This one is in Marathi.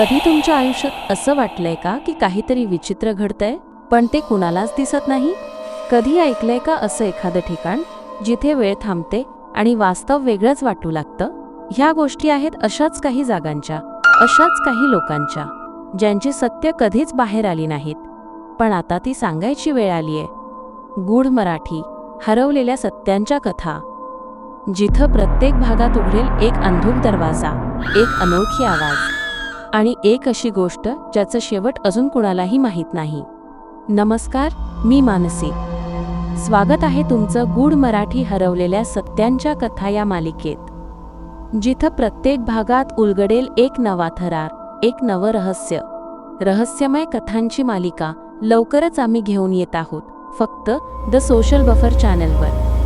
कधी तुमच्या आयुष्यात असं वाटलंय का की काहीतरी विचित्र घडतंय? पण ते कुणालाच दिसत नाही. कधी ऐकलंय का असं एखादं ठिकाण जिथे वेळ थांबते आणि वास्तव वेगळंच वाटू लागतं? ह्या गोष्टी आहेत अशाच काही जागांच्या अशाच काही लोकांच्या ज्यांची सत्य कधीच बाहेर आली नाहीत. पण आता ती सांगायची वेळ आलीये. गूढ मराठी हरवलेल्या सत्यांच्या कथा. जिथं प्रत्येक भागात उघडेल एक अंधुक दरवाजा एक अनोळखी आवाज. आणि एक अशी गोष्ट ज्याचं शेवट अजून कुणालाही माहीत नाही. नमस्कार मी मानसी. स्वागत आहे तुमचं गूढ मराठी हरवलेल्या सत्यांच्या कथा या मालिकेत. जिथं प्रत्येक भागात उलगडेल एक नवा थरार एक नवं रहस्य. रहस्यमय कथांची मालिका लवकरच आम्ही घेऊन येत आहोत फक्त द सोशल बफर चॅनलवर.